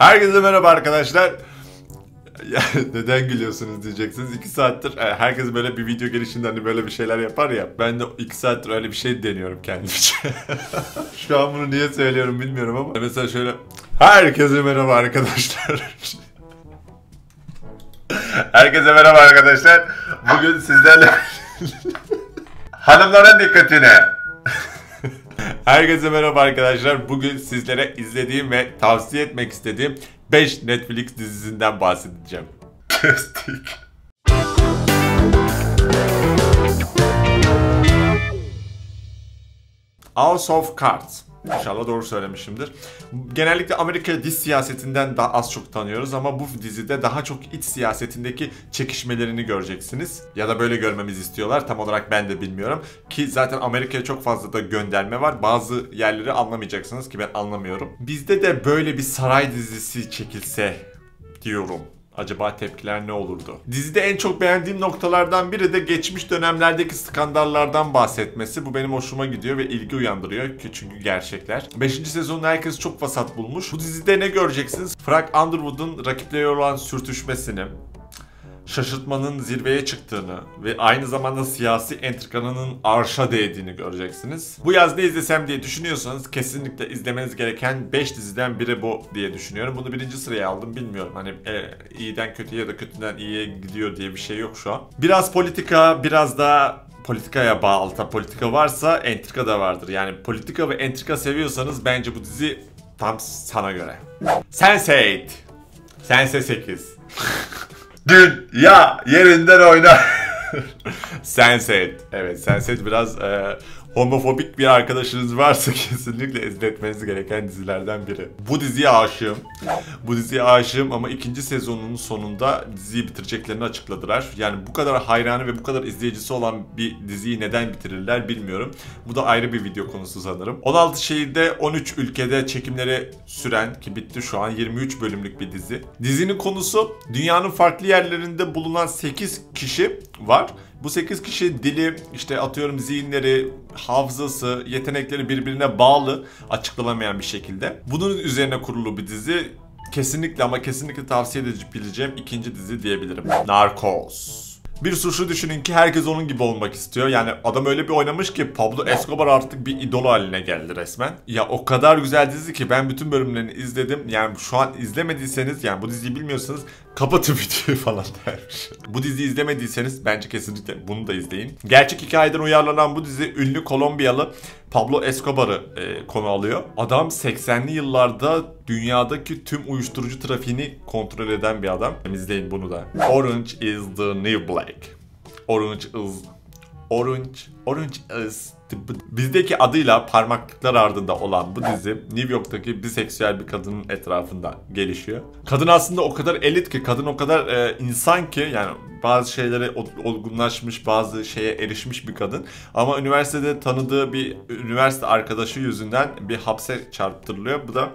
Herkese merhaba arkadaşlar. Ya, neden gülüyorsunuz diyeceksiniz. 2 saattir e, herkes böyle bir video gelişinde hani böyle bir şeyler yapar ya. Ben de 2 saattir öyle bir şey deniyorum kendimce. Şu an bunu niye söylüyorum bilmiyorum ama. Mesela şöyle Herkese merhaba arkadaşlar. Herkese merhaba arkadaşlar. Bugün sizlerle Hanımların dikkatine. Herkese merhaba arkadaşlar. Bugün sizlere izlediğim ve tavsiye etmek istediğim 5 Netflix dizisinden bahsedeceğim. Kestik. House of Cards. İnşallah doğru söylemişimdir. Genellikle Amerika dış siyasetinden daha az çok tanıyoruz ama bu dizide daha çok iç siyasetindeki çekişmelerini göreceksiniz. Ya da böyle görmemizi istiyorlar. Tam olarak ben de bilmiyorum. Ki zaten Amerika'ya çok fazla da gönderme var. Bazı yerleri anlamayacaksınız ki ben anlamıyorum. Bizde de böyle bir saray dizisi çekilse diyorum. Acaba tepkiler ne olurdu? Dizide en çok beğendiğim noktalardan biri de geçmiş dönemlerdeki skandallardan bahsetmesi. Bu benim hoşuma gidiyor ve ilgi uyandırıyor çünkü gerçekler. 5. sezonun herkes çok vasat bulmuş. Bu dizide ne göreceksiniz? Frank Underwood'un rakipleri olan sürtüşmesini, şaşırtmanın zirveye çıktığını ve aynı zamanda siyasi entrikanın arşa değdiğini göreceksiniz. Bu yaz ne izlesem diye düşünüyorsanız kesinlikle izlemeniz gereken 5 diziden biri bu diye düşünüyorum. Bunu birinci sıraya aldım bilmiyorum. Hani e, iyiden kötüye ya da kötüden iyiye gidiyor diye bir şey yok şu an. Biraz politika, biraz da politikaya bağlı. Politika varsa entrika da vardır. Yani politika ve entrika seviyorsanız bence bu dizi tam sana göre. Sense8. Sense 8. Dünya yerinden oynar. Sense8. Evet Sense8 biraz e, homofobik bir arkadaşınız varsa kesinlikle izletmeniz gereken dizilerden biri. Bu diziye aşığım. Bu diziye aşığım ama ikinci sezonunun sonunda diziyi bitireceklerini açıkladılar. Yani bu kadar hayranı ve bu kadar izleyicisi olan bir diziyi neden bitirirler bilmiyorum. Bu da ayrı bir video konusu sanırım. 16 şehirde 13 ülkede çekimleri süren ki bitti şu an 23 bölümlük bir dizi. Dizinin konusu dünyanın farklı yerlerinde bulunan 8 kişi var. Bu 8 kişi dili, işte atıyorum zihinleri, hafızası, yetenekleri birbirine bağlı açıklanamayan bir şekilde. Bunun üzerine kurulu bir dizi. Kesinlikle ama kesinlikle tavsiye edebileceğim ikinci dizi diyebilirim. Narcos. Bir suçlu düşünün ki herkes onun gibi olmak istiyor. Yani adam öyle bir oynamış ki Pablo Escobar artık bir idol haline geldi resmen. Ya o kadar güzel dizi ki ben bütün bölümlerini izledim. Yani şu an izlemediyseniz yani bu diziyi bilmiyorsanız kapatın videoyu falan dermiş. bu diziyi izlemediyseniz bence kesinlikle bunu da izleyin. Gerçek hikayeden uyarlanan bu dizi ünlü Kolombiyalı Pablo Escobar'ı e, konu alıyor. Adam 80'li yıllarda dünyadaki tüm uyuşturucu trafiğini kontrol eden bir adam. İzleyin bunu da. Orange is the new black. Orange is Orange Orange is Bizdeki adıyla parmaklıklar ardında olan bu dizi New York'taki biseksüel bir kadının etrafında gelişiyor. Kadın aslında o kadar elit ki, kadın o kadar e, insan ki yani bazı şeylere olgunlaşmış, bazı şeye erişmiş bir kadın. Ama üniversitede tanıdığı bir üniversite arkadaşı yüzünden bir hapse çarptırılıyor. Bu da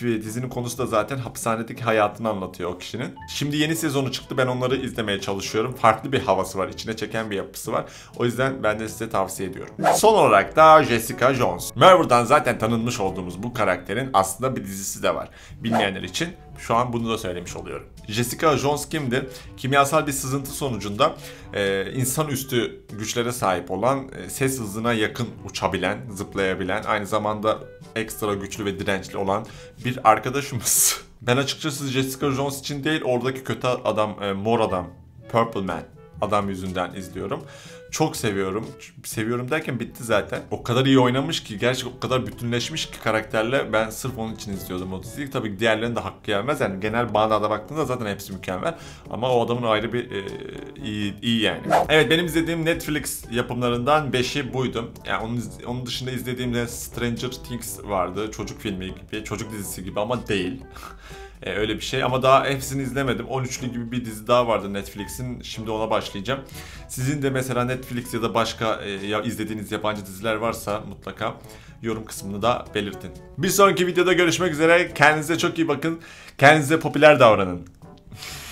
dizinin konusu da zaten hapishanedeki hayatını anlatıyor o kişinin. Şimdi yeni sezonu çıktı. Ben onları izlemeye çalışıyorum. Farklı bir havası var. içine çeken bir yapısı var. O yüzden ben de size tavsiye ediyorum. Son olarak da Jessica Jones. Murder'dan zaten tanınmış olduğumuz bu karakterin aslında bir dizisi de var. Bilmeyenler için şu an bunu da söylemiş oluyorum. Jessica Jones kimdir? Kimyasal bir sızıntı sonucunda e, insanüstü güçlere sahip olan, e, ses hızına yakın uçabilen, zıplayabilen, aynı zamanda ekstra güçlü ve dirençli olan bir arkadaşımız. Ben açıkçası Jessica Jones için değil, oradaki kötü adam, e, mor adam, Purple Man adam yüzünden izliyorum. Çok seviyorum. Seviyorum derken bitti zaten. O kadar iyi oynamış ki gerçek o kadar bütünleşmiş ki karakterle ben sırf onun için izliyordum o diziyi. Tabii diğerlerinin de hakkı gelmez. Yani genel bağlamda baktığında zaten hepsi mükemmel. Ama o adamın ayrı bir e, iyi, iyi yani. Evet benim izlediğim Netflix yapımlarından 5'i buydu. Yani onun, onun dışında izlediğimde Stranger Things vardı. Çocuk filmi gibi, çocuk dizisi gibi ama değil. E, öyle bir şey ama daha hepsini izlemedim. 13'lü gibi bir dizi daha vardı Netflix'in. Şimdi ona başlayacağım. Sizin de mesela Netflix ya da başka e, izlediğiniz yabancı diziler varsa mutlaka yorum kısmını da belirtin. Bir sonraki videoda görüşmek üzere. Kendinize çok iyi bakın. Kendinize popüler davranın.